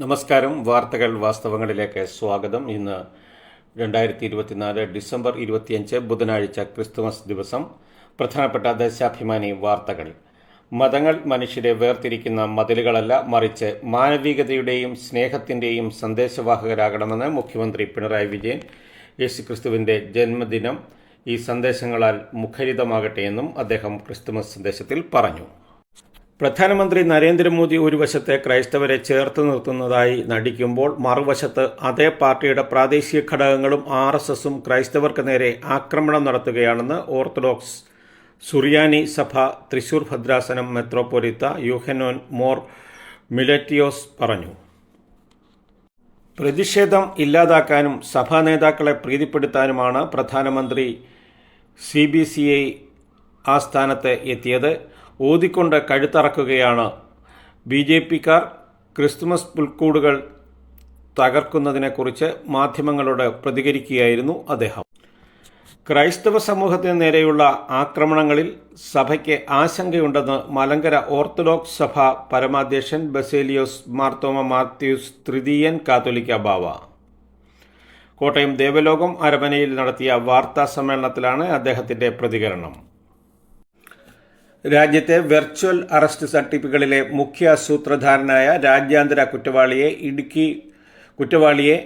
നമസ്കാരം. വാർത്തകൾ വാസ്തവങ്ങളിലേക്ക് സ്വാഗതം. ഇന്ന് രണ്ടായിരത്തി ഇരുപത്തിനാല് ഡിസംബർ ഇരുപത്തിയഞ്ച് ബുധനാഴ്ച ക്രിസ്തുമസ് ദിവസം. പ്രധാനപ്പെട്ട ദേശാഭിമാനി വാർത്തകൾ. മതങ്ങൾ മനുഷ്യരെ വേർതിരിക്കുന്ന മതിലുകളല്ല മറിച്ച് മാനവികതയുടെയും സ്നേഹത്തിന്റെയും സന്ദേശവാഹകരാകണമെന്ന് മുഖ്യമന്ത്രി പിണറായി വിജയൻ യേശുക്രിസ്തുവിന്റെ ജന്മദിനം ഈ സന്ദേശങ്ങളാൽ മുഖരിതമാകട്ടെ എന്നും അദ്ദേഹം ക്രിസ്തുമസ് സന്ദേശത്തിൽ പറഞ്ഞു. പ്രധാനമന്ത്രി നരേന്ദ്രമോദി ഒരു വശത്തെ ക്രൈസ്തവരെ ചേർത്ത് നിർത്തുന്നതായി നടിക്കുമ്പോൾ മറുവശത്ത് അതേ പാർട്ടിയുടെ പ്രാദേശിക ഘടകങ്ങളും ആർ എസ് എസും ക്രൈസ്തവർക്ക് നേരെ ആക്രമണം നടത്തുകയാണെന്ന് ഓർത്തഡോക്സ് സുറിയാനി സഭ തൃശൂർ ഭദ്രാസനം മെത്രോപൊലിത്ത യുഹനോൻ മോർ മിലറ്റിയോസ് പറഞ്ഞു. പ്രതിഷേധം ഇല്ലാതാക്കാനും സഭാ നേതാക്കളെ പ്രീതിപ്പെടുത്താനുമാണ് പ്രധാനമന്ത്രി സി ബി സി ഐ ആസ്ഥാനത്ത് എത്തിയത്. ഊതിക്കൊണ്ട് കഴുത്തറക്കുകയാണ്. ബി ജെ പിക്കാർ ക്രിസ്തുമസ് പുൽക്കൂടുകൾ തകർക്കുന്നതിനെക്കുറിച്ച് മാധ്യമങ്ങളോട് പ്രതികരിക്കുകയായിരുന്നു അദ്ദേഹം. ക്രൈസ്തവ സമൂഹത്തിന് നേരെയുള്ള ആക്രമണങ്ങളിൽ സഭയ്ക്ക് ആശങ്കയുണ്ടെന്ന് മലങ്കര ഓർത്തഡോക്സ് സഭ പരമാധ്യക്ഷൻ ബസേലിയോസ് മാർത്തോമ മാത്യൂസ് തൃതീയൻ കാത്തോലിക്ക ബാവ. കോട്ടയം ദേവലോകം അരമനയിൽ നടത്തിയ വാർത്താ സമ്മേളനത്തിലാണ് അദ്ദേഹത്തിന്റെ പ്രതികരണം. രാജ്യത്തെ വെർച്വൽ അറസ്റ്റ് സർട്ടിഫിക്കറ്റിലെ മുഖ്യ സൂത്രധാരനായ രാജ്യാന്തര കുറ്റവാളിയെ ഇടുക്കി കുറ്റവാളിയെ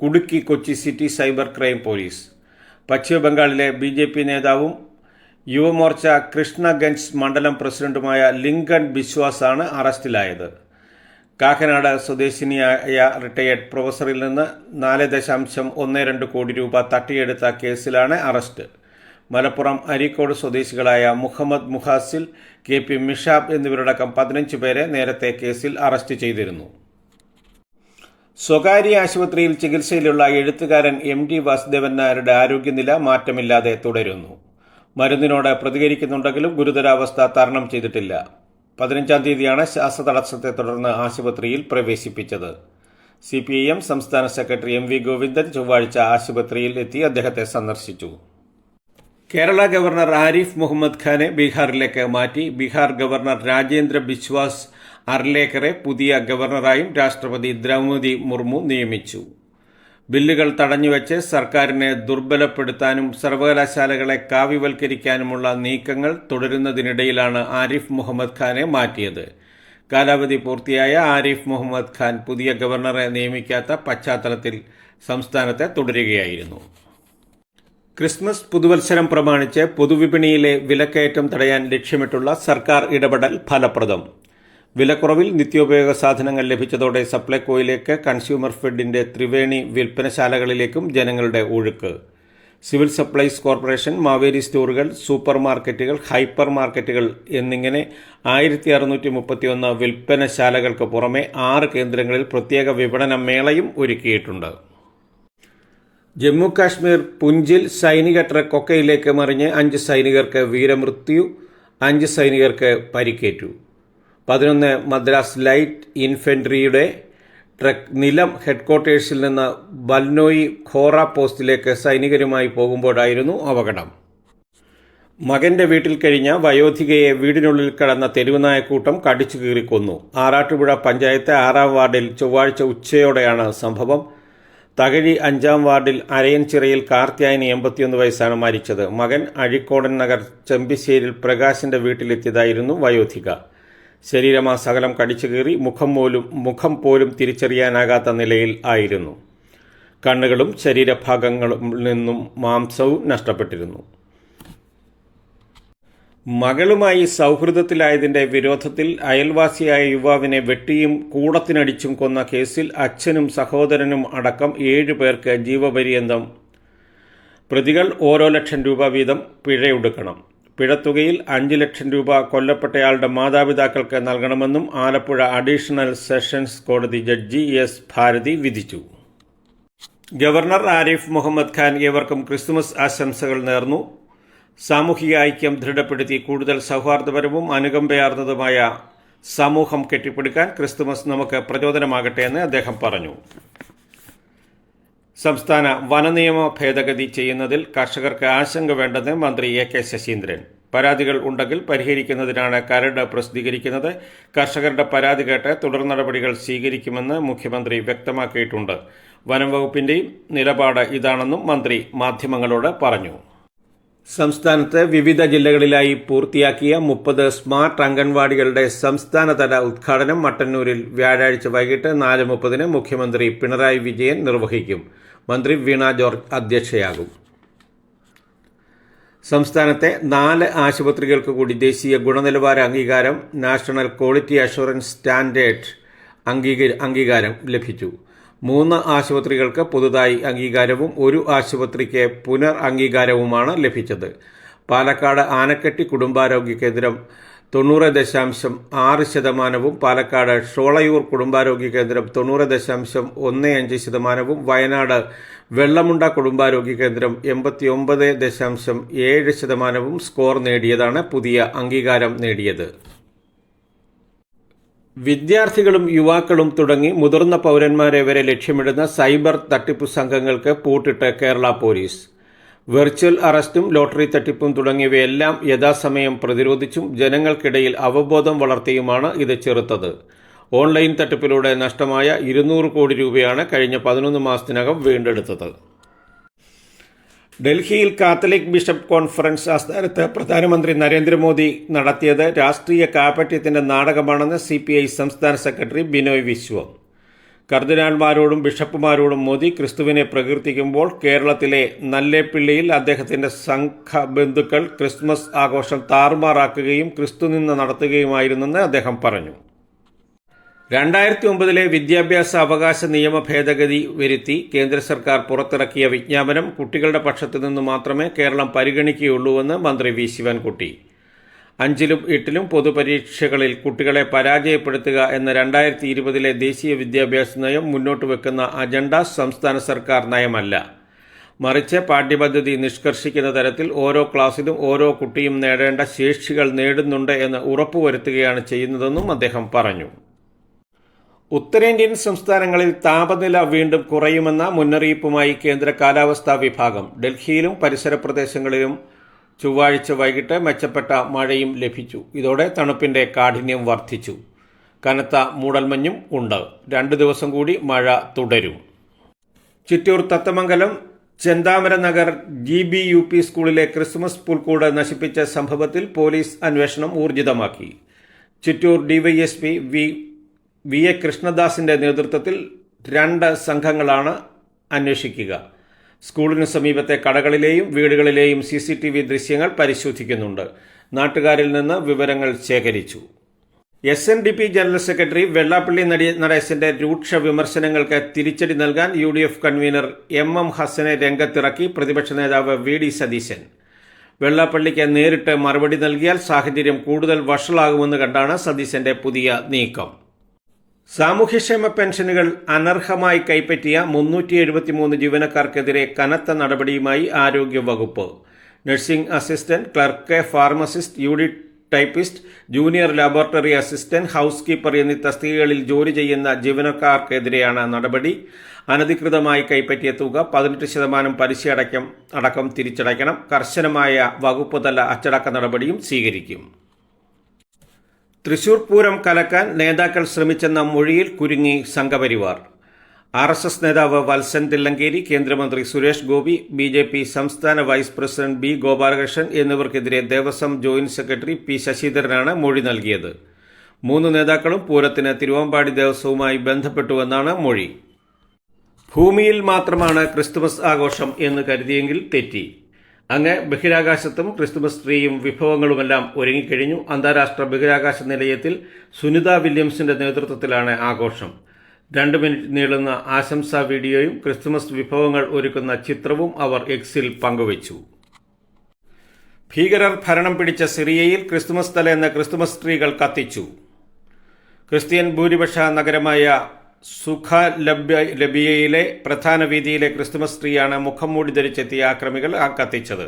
കുടുക്കി Kochi city cyber crime police. പശ്ചിമബംഗാളിലെ ബി ജെ പി നേതാവും യുവമോർച്ച കൃഷ്ണഗഞ്ച് മണ്ഡലം പ്രസിഡന്റുമായ ലിങ്കൺ ബിശ്വാസാണ് അറസ്റ്റിലായത്. കാക്കനാട് സ്വദേശിനിയായ റിട്ടയേർഡ് പ്രൊഫസറിൽ നിന്ന് നാല് ദശാംശം ഒന്ന് രണ്ട് കോടി രൂപ തട്ടിയെടുത്ത കേസിലാണ് അറസ്റ്റ്. മലപ്പുറം അരീക്കോട് സ്വദേശികളായ മുഹമ്മദ് മുഹാസിൽ കെ പി മിഷാബ് എന്നിവരടക്കം പതിനഞ്ച് പേരെ നേരത്തെ കേസിൽ അറസ്റ്റ് ചെയ്തിരുന്നു. സ്വകാര്യ ആശുപത്രിയിൽ ചികിത്സയിലുള്ള എഴുത്തുകാരൻ എം ഡി വാസുദേവൻ നായരുടെ ആരോഗ്യനില മാറ്റമില്ലാതെ തുടരുന്നു. മരുന്നിനോട് പ്രതികരിക്കുന്നുണ്ടെങ്കിലും ഗുരുതരാവസ്ഥ തരണം ചെയ്തിട്ടില്ല. പതിനഞ്ചാം തീയതിയാണ് ശ്വാസതടസ്സത്തെ തുടർന്ന് ആശുപത്രിയിൽ പ്രവേശിപ്പിച്ചത്. സി പി ഐ എം സംസ്ഥാന സെക്രട്ടറി എം വി ഗോവിന്ദൻ ചൊവ്വാഴ്ച ആശുപത്രിയിൽ എത്തി അദ്ദേഹത്തെ സന്ദർശിച്ചു. കേരള ഗവർണർ ആരിഫ് മുഹമ്മദ് ഖാനെ ബീഹാറിലേക്ക് മാറ്റി. ബീഹാർ ഗവർണർ രാജേന്ദ്ര ബിശ്വാസ് അർലേക്കറെ പുതിയ ഗവർണറായും രാഷ്ട്രപതി ദ്രൗപതി മുർമു നിയമിച്ചു. ബില്ലുകൾ തടഞ്ഞുവെച്ച് സർക്കാരിനെ ദുർബലപ്പെടുത്താനും സർവകലാശാലകളെ കാവ്യവൽക്കരിക്കാനുമുള്ള നീക്കങ്ങൾ തുടരുന്നതിനിടയിലാണ് ആരിഫ് മുഹമ്മദ് ഖാനെ മാറ്റിയത്. കാലാവധി പൂർത്തിയായ ആരിഫ് മുഹമ്മദ് ഖാൻ പുതിയ ഗവർണറെ നിയമിക്കാത്ത പശ്ചാത്തലത്തിൽ സംസ്ഥാനത്തെ തുടരുകയായിരുന്നു. ക്രിസ്മസ് പുതുവത്സരം പ്രമാണിച്ച് പൊതുവിപണിയിലെ വിലക്കയറ്റം തടയാൻ ലക്ഷ്യമിട്ടുള്ള സർക്കാർ ഇടപെടൽ ഫലപ്രദം. വിലക്കുറവിൽ നിത്യോപയോഗ സാധനങ്ങൾ ലഭിച്ചതോടെ സപ്ലൈകോയിലേക്ക് കൺസ്യൂമർ ഫെഡിന്റെ ത്രിവേണി വിൽപ്പനശാലകളിലേക്കും ജനങ്ങളുടെ ഒഴുക്ക്. സിവിൽ സപ്ലൈസ് കോർപ്പറേഷൻ മാവേലി സ്റ്റോറുകൾ സൂപ്പർ മാർക്കറ്റുകൾ ഹൈപ്പർ മാർക്കറ്റുകൾ എന്നിങ്ങനെ ആയിരത്തി അറുന്നൂറ്റി മുപ്പത്തിയൊന്ന് വിൽപ്പനശാലകൾക്ക് പുറമെ ആറ് കേന്ദ്രങ്ങളിൽ പ്രത്യേക വിപണന മേളയും ഒരുക്കിയിട്ടുണ്ട്. ജമ്മു കാശ്മീർ പുഞ്ചിൽ സൈനിക ട്രക്ക് കൊക്കയിലേക്ക് മറിഞ്ഞ് അഞ്ച് സൈനികർക്ക് വീരമൃത്യു അഞ്ച് സൈനികർക്ക് പരിക്കേറ്റു. പതിനൊന്ന് മദ്രാസ് ലൈറ്റ് ഇൻഫെൻട്രിയുടെ ട്രക്ക് നിലം ഹെഡ്ക്വാർട്ടേഴ്സിൽ നിന്ന് ബൽനോയി ഖോറ പോസ്റ്റിലേക്ക് സൈനികരുമായി പോകുമ്പോഴായിരുന്നു അപകടം. മകന്റെ വീട്ടിൽ കഴിഞ്ഞ വയോധികയെ വീടിനുള്ളിൽ കടന്ന തെരുവുനായക്കൂട്ടം കടിച്ചു കീറിക്കൊന്നു ആറാട്ടുപുഴ പഞ്ചായത്ത് ആറാം വാർഡിൽ ചൊവ്വാഴ്ച ഉച്ചയോടെയാണ് സംഭവം. തകഴി അഞ്ചാം വാർഡിൽ അരയൻചിറയിൽ കാർത്തിയായന് എൺപത്തിയൊന്ന് വയസ്സാണ് മരിച്ചത്. മകൻ അഴിക്കോടൻ നഗർ ചെമ്പിശ്ശേരിൽ പ്രകാശിന്റെ വീട്ടിലെത്തിയതായിരുന്നു വയോധിക. ശരീരമാസഗലം കടിച്ചു കീറി മുഖം പോലും മുഖം പോലും തിരിച്ചറിയാനാകാത്ത നിലയിൽ ആയിരുന്നു. കണ്ണുകളും ശരീരഭാഗങ്ങളിൽ നിന്നും മാംസവും നഷ്ടപ്പെട്ടിരുന്നു. മകളുമായി സൗഹൃദത്തിലായതിന്റെ വിരോധത്തിൽ അയൽവാസിയായ യുവാവിനെ വെട്ടിയും കൂടത്തിനടിച്ചും കൊന്ന കേസിൽ അച്ഛനും സഹോദരനും അടക്കം ഏഴു പേർക്ക് ജീവപര്യന്തം. പ്രതികൾ ഓരോ ലക്ഷം രൂപ വീതം പിഴയൊടുക്കണം. പിഴത്തുകയിൽ അഞ്ച് ലക്ഷം രൂപ കൊല്ലപ്പെട്ടയാളുടെ മാതാപിതാക്കൾക്ക് നൽകണമെന്നും ആലപ്പുഴ അഡീഷണൽ സെഷൻസ് കോടതി ജഡ്ജി എസ് ഭാരതി വിധിച്ചു. ഗവർണർ ആരിഫ് മുഹമ്മദ് ഖാൻ ഏവർക്കും ക്രിസ്തുമസ് ആശംസകൾ നേർന്നു. സാമൂഹിക ഐക്യം ദൃഢപ്പെടുത്തി കൂടുതൽ സൗഹാർദ്ദപരവും അനുകമ്പയാർന്നതുമായ സമൂഹം കെട്ടിപ്പടുക്കാൻ ക്രിസ്തുമസ് നമുക്ക് പ്രചോദനമാകട്ടെ എന്ന് അദ്ദേഹം പറഞ്ഞു. സംസ്ഥാന വനനിയമ ഭേദഗതി ചെയ്യുന്നതിൽ കർഷകർക്ക് ആശങ്ക വേണ്ടെന്ന് മന്ത്രി എ കെ ശശീന്ദ്രൻ. പരാതികൾ ഉണ്ടെങ്കിൽ പരിഹരിക്കുന്നതിനാണ് കരട് പ്രസിദ്ധീകരിക്കുന്നത്. കർഷകരുടെ പരാതി കേട്ട് തുടർ നടപടികൾ സ്വീകരിക്കുമെന്ന് മുഖ്യമന്ത്രി വ്യക്തമാക്കിയിട്ടുണ്ട്. വനം വകുപ്പിന്റെയും നിലപാട് ഇതാണെന്നും മന്ത്രി മാധ്യമങ്ങളോട് പറഞ്ഞു. സംസ്ഥാനത്ത് വിവിധ ജില്ലകളിലായി പൂർത്തിയാക്കിയ മുപ്പത് സ്മാർട്ട് അംഗൻവാടികളുടെ സംസ്ഥാനതല ഉദ്ഘാടനം മട്ടന്നൂരിൽ വ്യാഴാഴ്ച വൈകിട്ട് നാല് മുപ്പതിന് മുഖ്യമന്ത്രി പിണറായി വിജയൻ നിർവഹിക്കും. മന്ത്രി വീണ ജോർജ് അധ്യക്ഷയാകും. സംസ്ഥാനത്തെ നാല് ആശുപത്രികൾക്ക് കൂടി ദേശീയ ഗുണനിലവാര അംഗീകാരം നാഷണൽ ക്വാളിറ്റി അഷുറൻസ് സ്റ്റാൻഡേർഡ് അംഗീകാരം ലഭിച്ചു. മൂന്ന് ആശുപത്രികൾക്ക് പുതുതായി അംഗീകാരവും ഒരു ആശുപത്രിക്ക് പുനർ അംഗീകാരവുമാണ് ലഭിച്ചത്. പാലക്കാട് ആനക്കെട്ടി കുടുംബാരോഗ്യ കേന്ദ്രം തൊണ്ണൂറ് ദശാംശം ആറ് ശതമാനവും പാലക്കാട് ഷോളയൂർ കുടുംബാരോഗ്യ കേന്ദ്രം തൊണ്ണൂറ് ദശാംശം ഒന്ന് അഞ്ച് ശതമാനവും വയനാട് വെള്ളമുണ്ട കുടുംബാരോഗ്യ കേന്ദ്രം എൺപത്തി ഒമ്പത് ദശാംശം ഏഴ് ശതമാനവും സ്കോർ നേടിയതാണ് പുതിയ അംഗീകാരം നേടിയത്. വിദ്യാർത്ഥികളും യുവാക്കളും തുടങ്ങി മുതിർന്ന പൗരന്മാരെ വരെ ലക്ഷ്യമിടുന്ന സൈബർ തട്ടിപ്പ് സംഘങ്ങൾക്ക് പൂട്ടിട്ട് കേരള പോലീസ്. വെർച്വൽ അറസ്റ്റും ലോട്ടറി തട്ടിപ്പും തുടങ്ങിയവയെല്ലാം യഥാസമയം പ്രതിരോധിച്ചും ജനങ്ങൾക്കിടയിൽ അവബോധം വളർത്തിയുമാണ് ഇത് ചെറുത്തത്. ഓൺലൈൻ തട്ടിപ്പിലൂടെ നഷ്ടമായ ഇരുന്നൂറ് കോടി രൂപയാണ് കഴിഞ്ഞ പതിനൊന്ന് മാസത്തിനകം വീണ്ടെടുത്തത്. ഡൽഹിയിൽ കാത്തലിക് ബിഷപ്പ് കോൺഫറൻസ് ആസ്ഥാനത്ത് പ്രധാനമന്ത്രി നരേന്ദ്രമോദി നടത്തിയത് രാഷ്ട്രീയ കാപട്യത്തിന്റെ നാടകമാണെന്ന് സി പി ഐ സംസ്ഥാന സെക്രട്ടറി ബിനോയ് വിശ്വം. കർദിനാൾമാരോടും ബിഷപ്പുമാരോടും മോദി ക്രിസ്തുവിനെ പ്രകീർത്തിക്കുമ്പോൾ കേരളത്തിലെ നല്ലേപ്പിള്ളിയിൽ അദ്ദേഹത്തിന്റെ സംഘ ബന്ധുക്കൾ ക്രിസ്മസ് ആഘോഷം താറുമാറാക്കുകയും ക്രിസ്തു നിന്ന് നടത്തുകയുമായിരുന്നെന്ന് അദ്ദേഹം പറഞ്ഞു. രണ്ടായിരത്തി ഒമ്പതിലെ വിദ്യാഭ്യാസ അവകാശ നിയമ ഭേദഗതി വരുത്തി കേന്ദ്ര സർക്കാർ പുറത്തിറക്കിയ വിജ്ഞാപനം കുട്ടികളുടെ പക്ഷത്തു നിന്ന് മാത്രമേ കേരളം പരിഗണിക്കുകയുള്ളൂവെന്ന് മന്ത്രി വി ശിവൻകുട്ടി. അഞ്ചിലും എട്ടിലും പൊതുപരീക്ഷകളിൽ കുട്ടികളെ പരാജയപ്പെടുത്തുക എന്ന രണ്ടായിരത്തി ഇരുപതിലെ ദേശീയ വിദ്യാഭ്യാസ നയം മുന്നോട്ട് വെക്കുന്ന അജണ്ട സംസ്ഥാന സർക്കാർ നയമല്ല. മറിച്ച് പാഠ്യപദ്ധതി നിഷ്കർഷിക്കുന്ന തരത്തിൽ ഓരോ ക്ലാസ്സിലും ഓരോ കുട്ടിയും നേടേണ്ട ശേഷികൾ നേടുന്നുണ്ട് എന്ന് ഉറപ്പുവരുത്തുകയാണ് ചെയ്യുന്നതെന്നും അദ്ദേഹം പറഞ്ഞു. ഉത്തരേന്ത്യൻ സംസ്ഥാനങ്ങളിൽ താപനില വീണ്ടും കുറയുമെന്ന മുന്നറിയിപ്പുമായി കേന്ദ്ര കാലാവസ്ഥാ വിഭാഗം. ഡൽഹിയിലും പരിസര പ്രദേശങ്ങളിലും ചൊവ്വാഴ്ച വൈകിട്ട് മെച്ചപ്പെട്ട മഴയും ലഭിച്ചു. ഇതോടെ തണുപ്പിന്റെ കാഠിന്യം വർദ്ധിച്ചു. കനത്ത മൂടൽമഞ്ഞും ഉണ്ട്. രണ്ട് ദിവസം കൂടി മഴ തുടരും. Chittur Thathamangalam Chenthamara Nagar G B U P സ്കൂളിലെ ക്രിസ്മസ് പുൽക്കൂട് നശിപ്പിച്ച സംഭവത്തിൽ പോലീസ് അന്വേഷണം ഊർജിതമാക്കി. Chittur DYSP V V A കൃഷ്ണദാസിന്റെ നേതൃത്വത്തിൽ രണ്ട് സംഘങ്ങളാണ് അന്വേഷിക്കുക. സ്കൂളിന് സമീപത്തെ കടകളിലെയും വീടുകളിലെയും സി സി ടി വി ദൃശ്യങ്ങൾ പരിശോധിക്കുന്നുണ്ട്. നാട്ടുകാരിൽ നിന്ന് വിവരങ്ങൾ ശേഖരിച്ചു. S N D P general secretary Vellappally നടേശന്റെ രൂക്ഷ വിമർശനങ്ങൾക്ക് തിരിച്ചടി നൽകാൻ U D F convener M M ഹസനെ രംഗത്തിറക്കി പ്രതിപക്ഷ നേതാവ് വി ഡി സതീശൻ. വെള്ളാപ്പള്ളിക്ക് നേരിട്ട് മറുപടി നൽകിയാൽ സാഹചര്യം കൂടുതൽ വഷളാകുമെന്ന് കണ്ടാണ് സതീശന്റെ പുതിയ നീക്കം. സാമൂഹ്യക്ഷേമ പെൻഷനുകൾ അനർഹമായി കൈപ്പറ്റിയ മുന്നൂറ്റി എഴുപത്തിമൂന്ന് ജീവനക്കാർക്കെതിരെ കനത്ത നടപടിയുമായി ആരോഗ്യവകുപ്പ്. Nursing assistant clerk pharmacist unit typist junior laboratory assistant house keeper എന്നീ തസ്തികകളിൽ ജോലി ചെയ്യുന്ന ജീവനക്കാർക്കെതിരെയാണ് നടപടി. അനധികൃതമായി കൈപ്പറ്റിയ തുക പതിനെട്ട് ശതമാനം പലിശ അടക്കം തിരിച്ചടയ്ക്കണം. കർശനമായ വകുപ്പ് തല അച്ചടക്ക നടപടിയും സ്വീകരിക്കും. തൃശൂർ പൂരം കലക്കാൻ നേതാക്കൾ ശ്രമിച്ചെന്ന മൊഴിയിൽ കുരുങ്ങി സംഘപരിവാർ. ആർ എസ് എസ് നേതാവ് വത്സൻ തില്ലങ്കേരി കേന്ദ്രമന്ത്രി Suresh Gopi B J P സംസ്ഥാന വൈസ് പ്രസിഡന്റ് ബി ഗോപാലകൃഷ്ണൻ എന്നിവർക്കെതിരെ ദേവസ്വം ജോയിന്റ് സെക്രട്ടറി പി ശശിധരനാണ് മൊഴി നൽകിയത്. മൂന്ന് നേതാക്കളും പൂരത്തിന് തിരുവമ്പാടി ദേവസ്വവുമായി ബന്ധപ്പെട്ടുവെന്നാണ് മൊഴി. ഭൂമിയിൽ മാത്രമാണ് ക്രിസ്തുമസ് ആഘോഷം എന്ന് കരുതിയെങ്കിൽ തെറ്റി. അങ്ങ് ബഹിരാകാശത്തും ക്രിസ്തുമസ് ട്രീയും വിഭവങ്ങളുമെല്ലാം ഒരുങ്ങിക്കഴിഞ്ഞു. അന്താരാഷ്ട്ര ബഹിരാകാശ നിലയത്തിൽ സുനിത വില്യംസിന്റെ നേതൃത്വത്തിലാണ് ആഘോഷം. രണ്ട് മിനിറ്റ് നീളുന്ന ആശംസാ വീഡിയോയും ക്രിസ്തുമസ് വിഭവങ്ങൾ ഒരുക്കുന്ന ചിത്രവും അവർ എക്സിൽ പങ്കുവച്ചു. ഭീകരർ ഭരണം പിടിച്ച സിറിയയിൽ ക്രിസ്തുമസ് തലേന്ന് ക്രിസ്തുമസ് ട്രീകൾ കത്തിച്ചു. ക്രിസ്ത്യൻ ഭൂരിപക്ഷ നഗരമായ സുഖ ലഭ്യ ലബിയയിലെ പ്രധാന വീതിയിലെ ക്രിസ്തുമസ് സ്ത്രീയാണ് മുഖം മൂടി ധരിച്ചെത്തിയ ആക്രമികൾ കത്തിച്ചത്.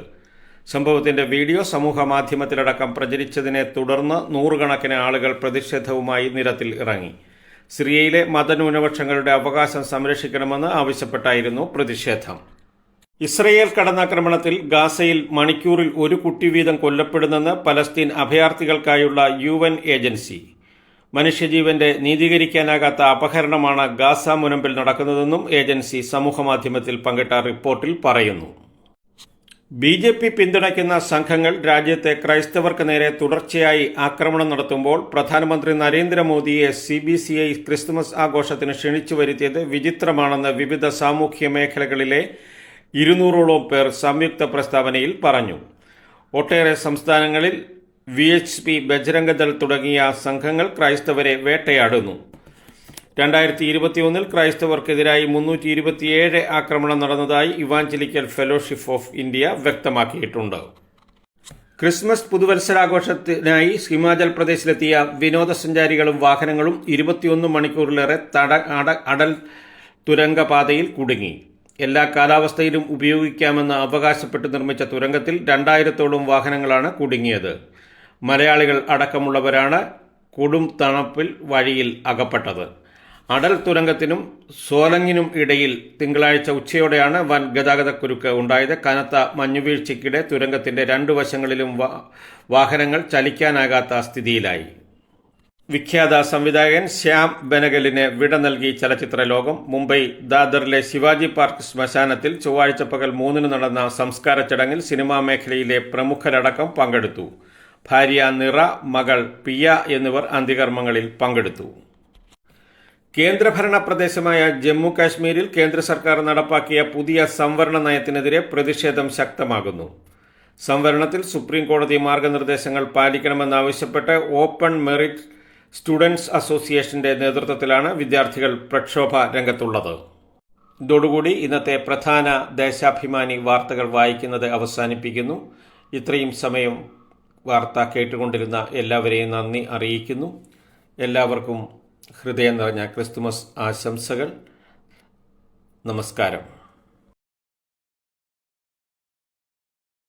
സംഭവത്തിന്റെ വീഡിയോ സമൂഹ മാധ്യമത്തിലടക്കം പ്രചരിച്ചതിനെ തുടർന്ന് നൂറുകണക്കിന് ആളുകൾ പ്രതിഷേധവുമായി നിരത്തിൽ ഇറങ്ങി. സിറിയയിലെ മതന്യൂനപക്ഷങ്ങളുടെ അവകാശം സംരക്ഷിക്കണമെന്ന് ആവശ്യപ്പെട്ടായിരുന്നു പ്രതിഷേധം. ഇസ്രയേൽ കടന്നാക്രമണത്തിൽ ഗാസയിൽ മണിക്കൂറിൽ ഒരു കുട്ടി വീതം കൊല്ലപ്പെടുന്നെന്ന് പലസ്തീൻ അഭയാർത്ഥികൾക്കായുള്ള യു ഏജൻസി. മനുഷ്യജീവന്റെ നീതീകരിക്കാനാകാത്ത അപഹരണമാണ് ഗാസ മുനമ്പിൽ നടക്കുന്നതെന്നും ഏജൻസി സമൂഹമാധ്യമത്തിൽ പങ്കിട്ട റിപ്പോർട്ടിൽ പറയുന്നു. ബി ജെ പി പിന്തുണയ്ക്കുന്ന സംഘങ്ങൾ രാജ്യത്തെ ക്രൈസ്തവർക്ക് നേരെ തുടർച്ചയായി ആക്രമണം നടത്തുമ്പോൾ പ്രധാനമന്ത്രി നരേന്ദ്രമോദിയെ C B C I Christmas ആഘോഷത്തിന് ക്ഷണിച്ചു വരുത്തിയത് വിചിത്രമാണെന്ന് വിവിധ സാമൂഹ്യ മേഖലകളിലെ ഇരുന്നൂറോളം പേർ സംയുക്ത പ്രസ്താവനയിൽ പറഞ്ഞു. ഒട്ടേറെ സംസ്ഥാനങ്ങളിൽ വി എച്ച് പി ബജരംഗദൾ തുടങ്ങിയ സംഘങ്ങൾ ക്രൈസ്തവരെ വേട്ടയാടുന്നു. രണ്ടായിരത്തി ഇരുപത്തിയൊന്നിൽ ക്രൈസ്തവർക്കെതിരായി മുന്നൂറ്റി ഇരുപത്തിയേഴ് ആക്രമണം നടന്നതായി ഇവാഞ്ചലിക്കൽ ഫെലോഷിപ്പ് ഓഫ് ഇന്ത്യ വ്യക്തമാക്കിയിട്ടുണ്ട്. ക്രിസ്മസ് പുതുവത്സരാഘോഷത്തിനായി ഹിമാചൽ പ്രദേശിലെത്തിയ വിനോദസഞ്ചാരികളും വാഹനങ്ങളും ഇരുപത്തിയൊന്ന് മണിക്കൂറിലേറെ തട അട അടൽ തുരങ്കപാതയിൽ കുടുങ്ങി. എല്ലാ കാലാവസ്ഥയിലും ഉപയോഗിക്കാമെന്ന് അവകാശപ്പെട്ട് നിർമ്മിച്ച തുരങ്കത്തിൽ രണ്ടായിരത്തോളം വാഹനങ്ങളാണ് കുടുങ്ങിയത്. മലയാളികൾ അടക്കമുള്ളവരാണ് കൊടും തണുപ്പിൽ വഴിയിൽ അകപ്പെട്ടത്. അടൽ തുരങ്കത്തിനും സോലങ്ങിനും ഇടയിൽ തിങ്കളാഴ്ച ഉച്ചയോടെയാണ് വൻ ഗതാഗതക്കുരുക്ക് ഉണ്ടായത്. കനത്ത മഞ്ഞുവീഴ്ചയ്ക്കിടെ തുരങ്കത്തിന്റെ രണ്ടു വശങ്ങളിലും വാഹനങ്ങൾ ചലിക്കാനാകാത്ത സ്ഥിതിയിലായി. വിഖ്യാത സംവിധായകൻ ശ്യാം ബനഗലിന് വിട നൽകി ചലച്ചിത്ര ലോകം. മുംബൈ ദാദറിലെ ശിവാജി പാർക്ക് ശ്മശാനത്തിൽ ചൊവ്വാഴ്ച പകൽ മൂന്നിന് നടന്ന സംസ്കാര ചടങ്ങിൽ സിനിമാ മേഖലയിലെ പ്രമുഖരടക്കം പങ്കെടുത്തു. ഭാര്യ നിറ മകൾ പിയ എന്നിവർ അന്ത്യകർമ്മങ്ങളിൽ പങ്കെടുത്തു. കേന്ദ്രഭരണ പ്രദേശമായ ജമ്മു കാശ്മീരിൽ കേന്ദ്ര സർക്കാർ നടപ്പാക്കിയ പുതിയ സംവരണ നയത്തിനെതിരെ പ്രതിഷേധം ശക്തമാകുന്നു. സംവരണത്തിൽ സുപ്രീം കോടതി മാർഗനിർദ്ദേശങ്ങൾ പാലിക്കണമെന്നാവശ്യപ്പെട്ട് ഓപ്പൺ മെറിറ്റ് സ്റ്റുഡൻസ് അസോസിയേഷന്റെ നേതൃത്വത്തിലാണ് വിദ്യാർത്ഥികൾ പ്രക്ഷോഭ രംഗത്തുള്ളത്. ഇതോടുകൂടി ഇന്നത്തെ പ്രധാന ദേശാഭിമാനി വാർത്തകൾ വായിക്കുന്നത് അവസാനിപ്പിക്കുന്നു. ഇത്രയും സമയം വാർത്ത കേട്ടുകൊണ്ടിരുന്ന എല്ലാവരെയും നന്ദി അറിയിക്കുന്നു. എല്ലാവർക്കും ഹൃദയം നിറഞ്ഞ ക്രിസ്തുമസ് ആശംസകൾ. നമസ്കാരം.